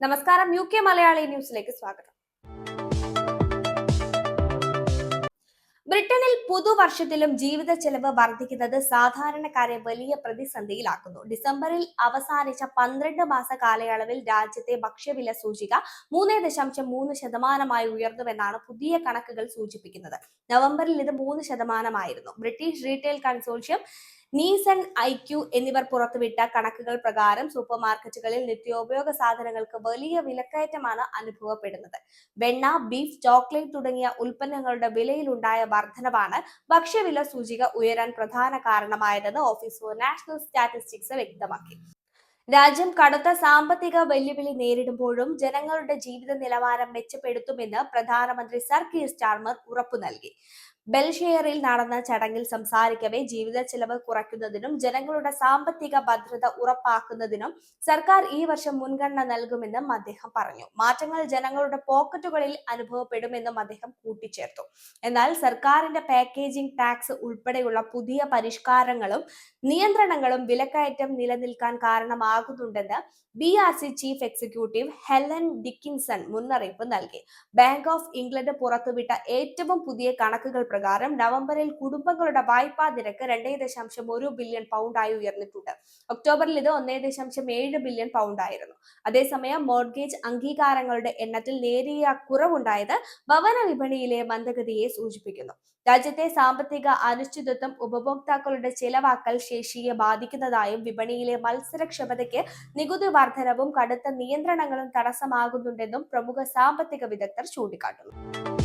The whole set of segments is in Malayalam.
നമസ്കാരം യു കെ മലയാളി ന്യൂസിലേക്ക് സ്വാഗതം. ബ്രിട്ടനിൽ പുതുവർഷത്തിലും ജീവിത ചെലവ് വർദ്ധിക്കുന്നത് സാധാരണക്കാരെ വലിയ പ്രതിസന്ധിയിലാക്കുന്നു. ഡിസംബറിൽ അവസാനിച്ച പന്ത്രണ്ട് മാസ കാലയളവിൽ രാജ്യത്തെ ഭക്ഷ്യവില സൂചിക മൂന്ന് ദശാംശം മൂന്ന് ശതമാനമായി ഉയർന്നുവെന്നാണ് പുതിയ കണക്കുകൾ സൂചിപ്പിക്കുന്നത്. നവംബറിൽ ഇത് മൂന്ന് ശതമാനമായിരുന്നു. British retail consortium Nielsen I Q എന്നിവർ പുറത്തുവിട്ട കണക്കുകൾ പ്രകാരം സൂപ്പർ മാർക്കറ്റുകളിൽ നിത്യോപയോഗ സാധനങ്ങൾക്ക് വലിയ വിലക്കയറ്റമാണ് അനുഭവപ്പെടുന്നത്. വെണ്ണ ബീഫ് ചോക്ലേറ്റ് തുടങ്ങിയ ഉൽപ്പന്നങ്ങളുടെ വിലയിലുണ്ടായ വർധനവാണ് ഭക്ഷ്യവില സൂചിക ഉയരാൻ പ്രധാന കാരണമായതെന്ന് ഓഫീസ് ഫോർ നാഷണൽ സ്റ്റാറ്റിസ്റ്റിക്സ് വ്യക്തമാക്കി. രാജ്യം കടുത്ത സാമ്പത്തിക വെല്ലുവിളി നേരിടുമ്പോഴും ജനങ്ങളുടെ ജീവിത നിലവാരം മെച്ചപ്പെടുത്തുമെന്ന് പ്രധാനമന്ത്രി സർ കീർ സ്റ്റാർമർ ഉറപ്പു നൽകി ബെൽഷെയറിൽ നടന്ന ചടങ്ങിൽ സംസാരിക്കവേ ജീവിത ചെലവ് കുറയ്ക്കുന്നതിനും ജനങ്ങളുടെ സാമ്പത്തിക ഭദ്രത ഉറപ്പാക്കുന്നതിനും സർക്കാർ ഈ വർഷം മുൻഗണന നൽകുമെന്നും അദ്ദേഹം പറഞ്ഞു. മാറ്റങ്ങൾ ജനങ്ങളുടെ പോക്കറ്റുകളിൽ അനുഭവപ്പെടുമെന്നും അദ്ദേഹം കൂട്ടിച്ചേർത്തു. എന്നാൽ സർക്കാരിന്റെ പാക്കേജിംഗ് ടാക്സ് ഉൾപ്പെടെയുള്ള പുതിയ പരിഷ്കാരങ്ങളും നിയന്ത്രണങ്ങളും വിലക്കയറ്റം നിലനിൽക്കാൻ കാരണമാകുന്നുണ്ടെന്ന് B R C chief executive Helen Dickinson മുന്നറിയിപ്പ് നൽകി. ബാങ്ക് ഓഫ് ഇംഗ്ലണ്ട് പുറത്തുവിട്ട ഏറ്റവും പുതിയ കണക്കുകൾ പ്രകാരം നവംബറിൽ കുടുംബങ്ങളുടെ വായ്പാ നിരക്ക് രണ്ടേ ദശാംശം ഒരു ബില്യൺ പൗണ്ടായി ഉയർന്നിട്ടുണ്ട്. ഒക്ടോബറിൽ ഇത് ഒന്നേ ദശാംശം ഏഴ് ബില്യൺ പൗണ്ടായിരുന്നു അതേസമയം മോർഗേജ് അംഗീകാരങ്ങളുടെ എണ്ണത്തിൽ നേരിയ കുറവുണ്ടായത് ഭവന വിപണിയിലെ മന്ദഗതിയെ സൂചിപ്പിക്കുന്നു. രാജ്യത്തെ സാമ്പത്തിക അനിശ്ചിതത്വം ഉപഭോക്താക്കളുടെ ചെലവാക്കൽ ശേഷിയെ ബാധിക്കുന്നതായും വിപണിയിലെ മത്സരക്ഷമതയ്ക്ക് നികുതി വർധനവും കടുത്ത നിയന്ത്രണങ്ങളും തടസ്സമാകുന്നുണ്ടെന്നും പ്രമുഖ സാമ്പത്തിക വിദഗ്ധർ ചൂണ്ടിക്കാട്ടുന്നു.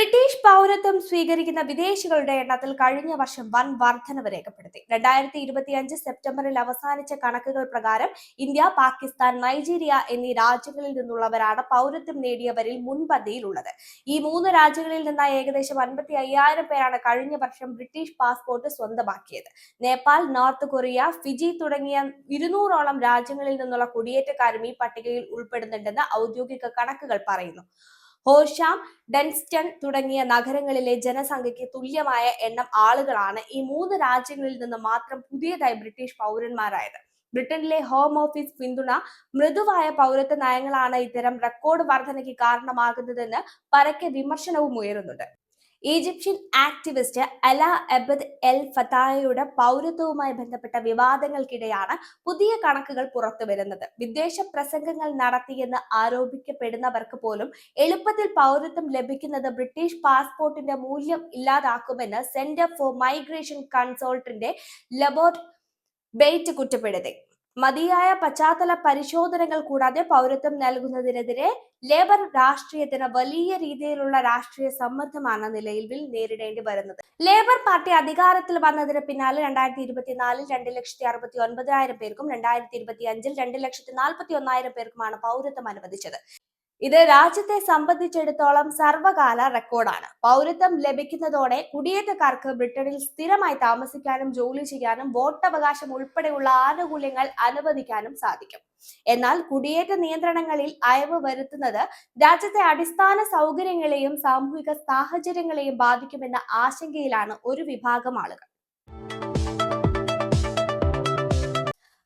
ബ്രിട്ടീഷ് പൗരത്വം സ്വീകരിക്കുന്ന വിദേശികളുടെ എണ്ണത്തിൽ കഴിഞ്ഞ വർഷം വൻ വർധനവ് രേഖപ്പെടുത്തി. രണ്ടായിരത്തി ഇരുപത്തിയഞ്ച് സെപ്റ്റംബറിൽ അവസാനിച്ച കണക്കുകൾ പ്രകാരം ഇന്ത്യ പാകിസ്ഥാൻ നൈജീരിയ എന്നീ രാജ്യങ്ങളിൽ നിന്നുള്ളവരാണ് പൗരത്വം നേടിയവരിൽ മുൻപന്തിയിലുള്ളത്. ഈ മൂന്ന് രാജ്യങ്ങളിൽ നിന്നായി ഏകദേശം അൻപത്തി അയ്യായിരം പേരാണ് കഴിഞ്ഞ വർഷം ബ്രിട്ടീഷ് പാസ്പോർട്ട് സ്വന്തമാക്കിയത്. നേപ്പാൾ നോർത്ത് കൊറിയ ഫിജി തുടങ്ങിയ ഇരുന്നൂറോളം രാജ്യങ്ങളിൽ നിന്നുള്ള കുടിയേറ്റക്കാരും ഈ പട്ടികയിൽ ഉൾപ്പെടുന്നുണ്ടെന്ന് ഔദ്യോഗിക കണക്കുകൾ പറയുന്നു. ഹോഷാം ഡെൻസ്റ്റൺ തുടങ്ങിയ നഗരങ്ങളിലെ ജനസംഖ്യയ്ക്ക് തുല്യമായ എണ്ണം ആളുകളാണ് ഈ മൂന്ന് രാജ്യങ്ങളിൽ നിന്ന് മാത്രം പുതിയതായി ബ്രിട്ടീഷ് പൗരന്മാരായത്. ബ്രിട്ടനിലെ ഹോം ഓഫീസ് പിന്തുണ മൃദുവായ പൗരത്വ നയങ്ങളാണ് ഇത്തരം റെക്കോർഡ് വർധനയ്ക്ക് കാരണമാകുന്നതെന്ന് പരക്കെ വിമർശനവും ഉയരുന്നുണ്ട്. ഈജിപ്ഷ്യൻ ആക്ടിവിസ്റ്റ് അല അബദ് എൽ ഫത്തായയുടെ പൗരത്വവുമായി ബന്ധപ്പെട്ട വിവാദങ്ങൾക്കിടെയാണ് പുതിയ കണക്കുകൾ പുറത്തുവരുന്നത് വിദേശ പ്രസംഗങ്ങൾ നടത്തിയെന്ന് ആരോപിക്കപ്പെടുന്നവർക്ക് പോലും എളുപ്പത്തിൽ പൗരത്വം ലഭിക്കുന്നത് ബ്രിട്ടീഷ് പാസ്പോർട്ടിന്റെ മൂല്യം ഇല്ലാതാക്കുമെന്ന് സെന്റർ ഫോർ മൈഗ്രേഷൻ കൺസോൾട്ടിന്റെ ലബോർട്ട് ബെയ്റ്റ് കുറ്റപ്പെടുത്തി. മതിയായ പശ്ചാത്തല പരിശോധനകൾ കൂടാതെ പൗരത്വം നൽകുന്നതിനെതിരെ ലേബർ രാഷ്ട്രീയത്തിന് വലിയ രീതിയിലുള്ള രാഷ്ട്രീയ സമ്മർദ്ദമാണ് നിലയിൽ നേരിടേണ്ടി വരുന്നത്. ലേബർ പാർട്ടി അധികാരത്തിൽ വന്നതിന് പിന്നാലെ രണ്ടായിരത്തി ഇരുപത്തിനാലിൽ രണ്ട് ലക്ഷത്തി അറുപത്തി ഒൻപതിനായിരം പേർക്കും രണ്ടായിരത്തി ഇരുപത്തി അഞ്ചിൽ രണ്ട് ലക്ഷത്തി നാൽപ്പത്തി ഒന്നായിരം പേർക്കുമാണ് പൗരത്വം അനുവദിച്ചത്. ഇത് രാജ്യത്തെ സംബന്ധിച്ചിടത്തോളം സർവകാല റെക്കോർഡാണ്. പൗരത്വം ലഭിക്കുന്നതോടെ കുടിയേറ്റക്കാർക്ക് ബ്രിട്ടനിൽ സ്ഥിരമായി താമസിക്കാനും ജോലി ചെയ്യാനും വോട്ടവകാശം ഉൾപ്പെടെയുള്ള ആനുകൂല്യങ്ങൾ അനുവദിക്കാനും സാധിക്കും. എന്നാൽ കുടിയേറ്റ നിയന്ത്രണങ്ങളിൽ അയവ് വരുത്തുന്നത് രാജ്യത്തെ അടിസ്ഥാന സൗകര്യങ്ങളെയും സാമൂഹിക സാഹചര്യങ്ങളെയും ബാധിക്കുമെന്ന ആശങ്കയിലാണ് ഒരു വിഭാഗം ആളുകൾ.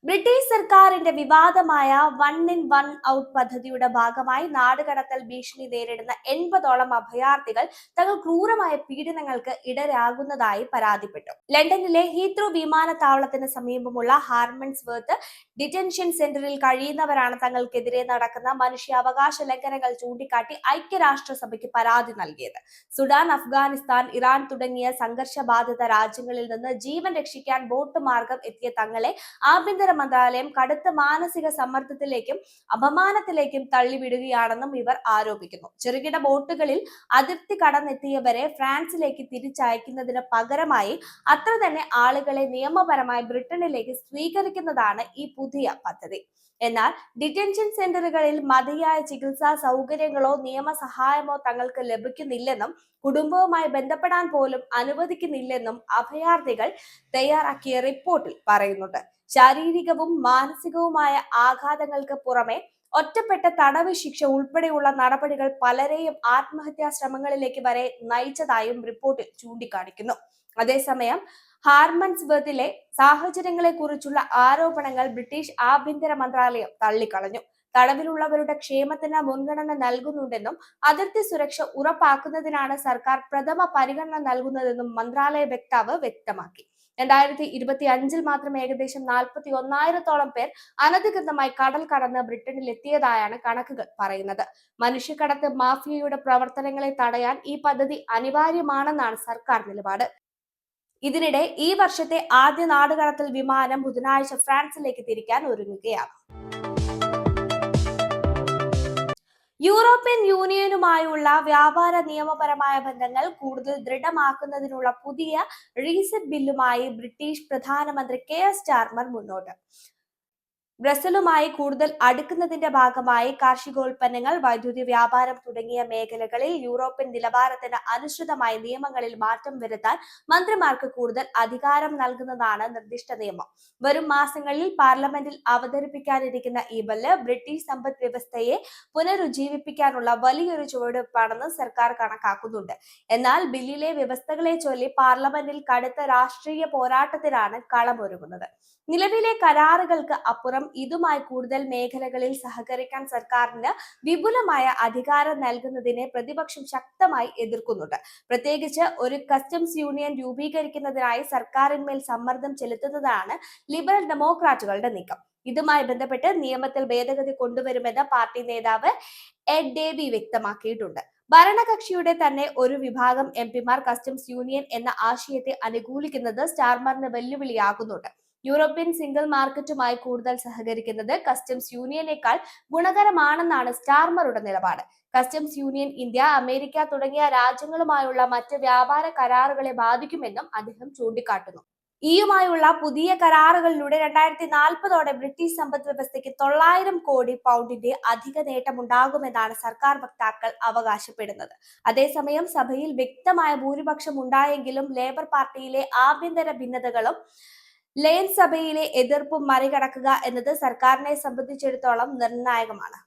ബ്രിട്ടീഷ് സർക്കാരിന്റെ വിവാദമായ വൺ ഇൻ വൺ ഔട്ട് പദ്ധതിയുടെ ഭാഗമായി നാടുകടത്തൽ ഭീഷണി നേരിടുന്ന എൺപതോളം അഭയാർത്ഥികൾ തങ്ങൾ ക്രൂരമായ പീഡനങ്ങൾക്ക് ഇടരാകുന്നതായി പരാതിപ്പെട്ടു. ലണ്ടനിലെ ഹീത്രോ വിമാനത്താവളത്തിന് സമീപമുള്ള ഹാർമൺസ് വേർത്ത് ഡിറ്റൻഷൻ സെന്ററിൽ കഴിയുന്നവരാണ് തങ്ങൾക്കെതിരെ നടക്കുന്ന മനുഷ്യാവകാശ ലംഘനങ്ങൾ ചൂണ്ടിക്കാട്ടി ഐക്യരാഷ്ട്രസഭയ്ക്ക് പരാതി നൽകിയത്. സുഡാൻ അഫ്ഗാനിസ്ഥാൻ ഇറാൻ തുടങ്ങിയ സംഘർഷബാധിത രാജ്യങ്ങളിൽ നിന്ന് ജീവൻ രക്ഷിക്കാൻ ബോട്ട് മാർഗം എത്തിയ തങ്ങളെ ആഭ്യന്തര മന്ത്രാലയം കടുത്ത മാനസിക സമ്മർദ്ദത്തിലേക്കും അപമാനത്തിലേക്കും തള്ളിവിടുകയാണെന്നും ഇവർ ആരോപിക്കുന്നു. ചെറുകിട ബോട്ടുകളിൽ അതിർത്തി കടന്നെത്തിയവരെ ഫ്രാൻസിലേക്ക് തിരിച്ചയക്കുന്നതിന് പകരമായി അത്ര തന്നെ ആളുകളെ നിയമപരമായി ബ്രിട്ടനിലേക്ക് സ്വീകരിക്കുന്നതാണ് ഈ പുതിയ പദ്ധതി. എന്നാൽ ഡിറ്റൻഷൻ സെന്ററുകളിൽ മതിയായ ചികിത്സാ സൗകര്യങ്ങളോ നിയമ സഹായമോ തങ്ങൾക്ക് ലഭിക്കുന്നില്ലെന്നും കുടുംബവുമായി ബന്ധപ്പെടാൻ പോലും അനുവദിക്കുന്നില്ലെന്നും അഭയാർത്ഥികൾ തയ്യാറാക്കിയ റിപ്പോർട്ടിൽ പറയുന്നുണ്ട്. ശാരീരികവും മാനസികവുമായ ആഘാതങ്ങൾക്ക് പുറമെ ഒറ്റപ്പെട്ട തടവ് ശിക്ഷ ഉൾപ്പെടെയുള്ള നടപടികൾ പലരെയും ആത്മഹത്യാ ശ്രമങ്ങളിലേക്ക് വരെ നയിച്ചതായും റിപ്പോർട്ടിൽ ചൂണ്ടിക്കാണിക്കുന്നു. അതേസമയം ഹാർമൺസ്ബർത്തിലെ സാഹചര്യങ്ങളെക്കുറിച്ചുള്ള ആരോപണങ്ങൾ ബ്രിട്ടീഷ് ആഭ്യന്തര മന്ത്രാലയം തള്ളിക്കളഞ്ഞു. തടവിലുള്ളവരുടെ ക്ഷേമത്തിന് മുൻഗണന നൽകുന്നുണ്ടെന്നും അതിർത്തി സുരക്ഷ ഉറപ്പാക്കുന്നതിനാണ് സർക്കാർ പ്രഥമ പരിഗണന നൽകുന്നതെന്നും മന്ത്രാലയ വക്താവ് വ്യക്തമാക്കി. രണ്ടായിരത്തി ഇരുപത്തി അഞ്ചിൽ മാത്രം ഏകദേശം നാൽപ്പത്തി ഒന്നായിരത്തോളം പേർ അനധികൃതമായി കടൽ കടന്ന് ബ്രിട്ടനിൽ എത്തിയതായാണ് കണക്കുകൾ പറയുന്നത്. മനുഷ്യക്കടത്ത് മാഫിയയുടെ പ്രവർത്തനങ്ങളെ തടയാൻ ഈ പദ്ധതി അനിവാര്യമാണെന്നാണ് സർക്കാർ നിലപാട്. ഇതിനിടെ ഈ വർഷത്തെ ആദ്യ നാടുകടത്തൽ വിമാനം ബുധനാഴ്ച ഫ്രാൻസിലേക്ക് തിരിക്കാൻ ഒരുങ്ങുകയാണ്. യൂറോപ്യൻ യൂണിയനുമായുള്ള വ്യാപാര നിയമപരമായ ബന്ധങ്ങൾ കൂടുതൽ ദൃഢമാക്കുന്നതിനുള്ള പുതിയ റീസെറ്റ് ബില്ലുമായി ബ്രിട്ടീഷ് പ്രധാനമന്ത്രി കെ എസ് സ്റ്റാർമർ മുന്നോട്ട്. ബ്രസലുമായി കൂടുതൽ അടുക്കുന്നതിന്റെ ഭാഗമായി കാർഷികോൽപ്പന്നങ്ങൾ വൈദ്യുതി വ്യാപാരം തുടങ്ങിയ മേഖലകളിൽ യൂറോപ്യൻ നിലവാരത്തിന് അനുസൃതമായ നിയമങ്ങളിൽ മാറ്റം വരുത്താൻ മന്ത്രിമാർക്ക് കൂടുതൽ അധികാരം നൽകുന്നതാണ് നിർദ്ദിഷ്ട നിയമം. വരും മാസങ്ങളിൽ പാർലമെന്റിൽ അവതരിപ്പിക്കാനിരിക്കുന്ന ഈ ബില്ല് ബ്രിട്ടീഷ് സമ്പദ് വ്യവസ്ഥയെ പുനരുജ്ജീവിപ്പിക്കാനുള്ള വലിയൊരു ചുവടുവെപ്പാണെന്ന് സർക്കാർ കണക്കാക്കുന്നുണ്ട്. എന്നാൽ ബില്ലിലെ വ്യവസ്ഥകളെ ചൊല്ലി പാർലമെന്റിൽ കടുത്ത രാഷ്ട്രീയ പോരാട്ടത്തിലാണ് കളമൊരുങ്ങുന്നത്. നിലവിലെ കരാറുകൾക്ക് അപ്പുറം ഇതുമായി കൂടുതൽ മേഖലകളിൽ സഹകരിക്കാൻ സർക്കാരിന് വിപുലമായ അധികാരം നൽകുന്നതിനെ പ്രതിപക്ഷം ശക്തമായി എതിർക്കുന്നുണ്ട്. പ്രത്യേകിച്ച് ഒരു കസ്റ്റംസ് യൂണിയൻ രൂപീകരിക്കുന്നതിനായി സർക്കാരിന്മേൽ സമ്മർദ്ദം ചെലുത്തുന്നതാണ് ലിബറൽ ഡെമോക്രാറ്റുകളുടെ നീക്കം. ഇതുമായി ബന്ധപ്പെട്ട് നിയമത്തിൽ ഭേദഗതി കൊണ്ടുവരുമെന്ന് പാർട്ടി നേതാവ് എഡ് ഡേവി വ്യക്തമാക്കിയിട്ടുണ്ട്. ഭരണകക്ഷിയുടെ തന്നെ ഒരു വിഭാഗം എം പിമാർ കസ്റ്റംസ് യൂണിയൻ എന്ന ആശയത്തെ അനുകൂലിക്കുന്നത് സ്റ്റാർമറിന് വെല്ലുവിളിയാകുന്നുണ്ട് യൂറോപ്യൻ സിംഗിൾ മാർക്കറ്റുമായി കൂടുതൽ സഹകരിക്കുന്നത് കസ്റ്റംസ് യൂണിയനേക്കാൾ ഗുണകരമാണെന്നാണ് സ്റ്റാർമറുടെ നിലപാട്. കസ്റ്റംസ് യൂണിയൻ ഇന്ത്യ അമേരിക്ക തുടങ്ങിയ രാജ്യങ്ങളുമായുള്ള മറ്റ് വ്യാപാര കരാറുകളെ ബാധിക്കുമെന്നും അദ്ദേഹം ചൂണ്ടിക്കാട്ടുന്നു. ഇയുമായുള്ള പുതിയ കരാറുകളിലൂടെ രണ്ടായിരത്തി നാൽപ്പതോടെ ബ്രിട്ടീഷ് സമ്പദ് വ്യവസ്ഥയ്ക്ക് തൊള്ളായിരം കോടി പൗണ്ടിന്റെ അധിക നേട്ടമുണ്ടാകുമെന്നാണ് സർക്കാർ വക്താക്കൾ അവകാശപ്പെടുന്നത്. അതേസമയം സഭയിൽ വ്യക്തമായ ഭൂരിപക്ഷം ഉണ്ടായെങ്കിലും ലേബർ പാർട്ടിയിലെ ആഭ്യന്തര ഭിന്നതകളും ലയൻ സഭയിലെ എതിർപ്പ് മറികടക്കുക എന്നത് സർക്കാരിനെ സംബന്ധിച്ചിടത്തോളം നിർണായകമാണ്.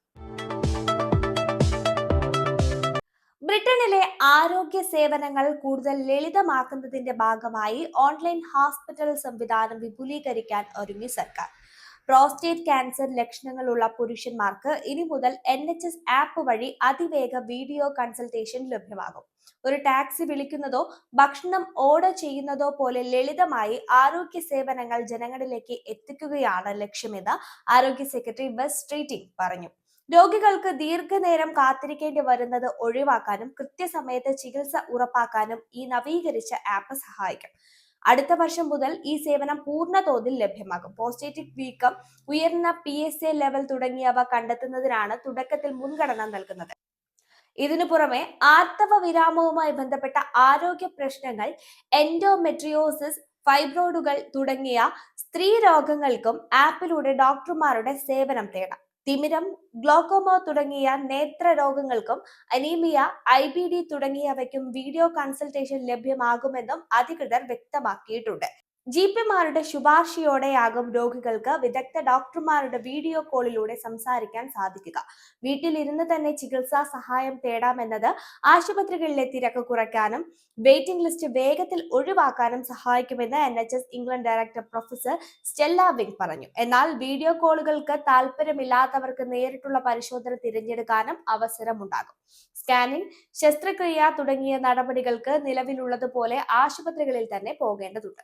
ബ്രിട്ടനിലെ ആരോഗ്യ സേവനങ്ങൾ കൂടുതൽ ലളിതമാക്കുന്നതിന്റെ ഭാഗമായി ഓൺലൈൻ ഹോസ്പിറ്റൽ സംവിധാനം വിപുലീകരിക്കാൻ ഒരുങ്ങി സർക്കാർ. പ്രോസ്റ്റേറ്റ് ക്യാൻസർ ലക്ഷണങ്ങളുള്ള പുരുഷന്മാർക്ക് ഇനി മുതൽ എൻ എച്ച് എസ് ആപ്പ് വഴി അതിവേഗ വീഡിയോ കൺസൾട്ടേഷൻ ലഭ്യമാകും. ഒരു ടാക്സി വിളിക്കുന്നതോ ഭക്ഷണം ഓർഡർ ചെയ്യുന്നതോ പോലെ ലളിതമായി ആരോഗ്യ സേവനങ്ങൾ ജനങ്ങളിലേക്ക് എത്തിക്കുകയാണ് ലക്ഷ്യമെന്ന് ആരോഗ്യ സെക്രട്ടറി ബസ് സ്ട്രീറ്റിംഗ് പറഞ്ഞു. രോഗികൾക്ക് ദീർഘനേരം കാത്തിരിക്കേണ്ടി വരുന്നത് ഒഴിവാക്കാനും കൃത്യസമയത്ത് ചികിത്സ ഉറപ്പാക്കാനും ഈ നവീകരിച്ച ആപ്പ് സഹായിക്കും. അടുത്ത വർഷം മുതൽ ഈ സേവനം പൂർണ തോതിൽ ലഭ്യമാകും. പോസ്റ്റേറ്റിക് വീക്കം ഉയർന്ന പി എസ് എ ലെവൽ തുടങ്ങിയവ കണ്ടെത്തുന്നതിനാണ് തുടക്കത്തിൽ മുൻഗണന നൽകുന്നത്. ഇതിനു പുറമെ ആർത്തവ വിരാമവുമായി ബന്ധപ്പെട്ട ആരോഗ്യ പ്രശ്നങ്ങൾ എൻഡോമെട്രിയോസിസ് ഫൈബ്രോയിഡുകൾ തുടങ്ങിയ സ്ത്രീ രോഗങ്ങൾക്കും ആപ്പിലൂടെ ഡോക്ടർമാരുടെ സേവനം തേടാം. തിമിരം ഗ്ലോക്കോമ തുടങ്ങിയ നേത്ര രോഗങ്ങൾക്കും അനീമിയ ഐ ബി ഡി തുടങ്ങിയവയ്ക്കും വീഡിയോ കൺസൾട്ടേഷൻ ലഭ്യമാകുമെന്നും അധികൃതർ വ്യക്തമാക്കിയിട്ടുണ്ട്. ജി പിമാരുടെ ശുപാർശയോടെയാകും രോഗികൾക്ക് വിദഗ്ധ ഡോക്ടർമാരുടെ വീഡിയോ കോളിലൂടെ സംസാരിക്കാൻ സാധിക്കുക. വീട്ടിലിരുന്ന് തന്നെ ചികിത്സാ സഹായം തേടാമെന്നത് ആശുപത്രികളിലെ തിരക്ക് കുറയ്ക്കാനും വെയിറ്റിംഗ് ലിസ്റ്റ് വേഗത്തിൽ ഒഴിവാക്കാനും സഹായിക്കുമെന്ന് N H S England director professor Stella Vig പറഞ്ഞു. എന്നാൽ വീഡിയോ കോളുകൾക്ക് താല്പര്യമില്ലാത്തവർക്ക് നേരിട്ടുള്ള പരിശോധന തിരഞ്ഞെടുക്കാനും അവസരമുണ്ടാകും. സ്കാനിംഗ് ശസ്ത്രക്രിയ തുടങ്ങിയ നടപടികൾക്ക് നിലവിലുള്ളതുപോലെ ആശുപത്രികളിൽ തന്നെ പോകേണ്ടതുണ്ട്.